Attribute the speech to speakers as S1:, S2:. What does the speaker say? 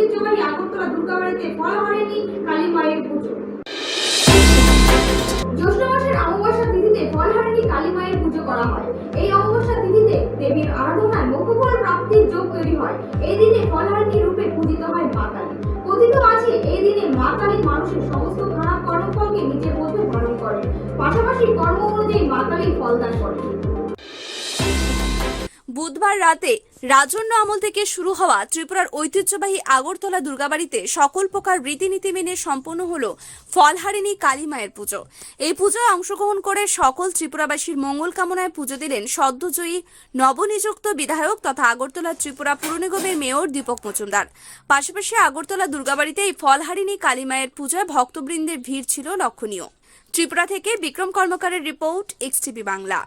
S1: ঐতিহ্যবাহী আগরতলা দুর্গাবাড়িতে ফল ফলহরেনি কালী মায়ের পুজো। জ্যৈষ্ঠ মাসের অমাবস্যা তিথিতে ফল ফলহারিণী কালী মায়ের পুজো করা হয়। এই অমাবস্যা তিথিতে দেবীর আরাধনায় মোক্ষফল প্রাপ্তির যোগ তৈরি হয়। এই দিনে ফল ফলহারিণী রূপে পূজিত হয় মা কালী। কথিত আছে, এই দিনে মা কালী মানুষের সমস্ত খারাপ কর্মফলকে নিজের মধ্যে ধারণ করেন। পাশাপাশি কর্ম অনুযায়ী মা কালী ফলদান করেন।
S2: বুধবার রাতে রাজন্য আমল থেকে শুরু হওয়া ত্রিপুরার ঐতিহ্যবাহী আগরতলা দুর্গাবাড়িতে সকল প্রকার রীতিনীতি মেনে সম্পন্ন হল ফলহারিণী কালী মায়ের পুজো। এই পুজোয় অংশগ্রহণ করে সকল ত্রিপুরাবাসীর মঙ্গল কামনায় পুজো দিলেন সদ্যজয়ী নবনিযুক্ত বিধায়ক তথা আগরতলা ত্রিপুরা পুর নিগমের মেয়র দীপক মজুমদার। পাশাপাশি আগরতলা দুর্গাবাড়িতে এই ফলহারিণী কালী মায়ের পুজোয় ভক্তবৃন্দের ভিড় ছিল লক্ষণীয়। ত্রিপুরা থেকে বিক্রম কর্মকারের রিপোর্ট এক্সটিভি বাংলা।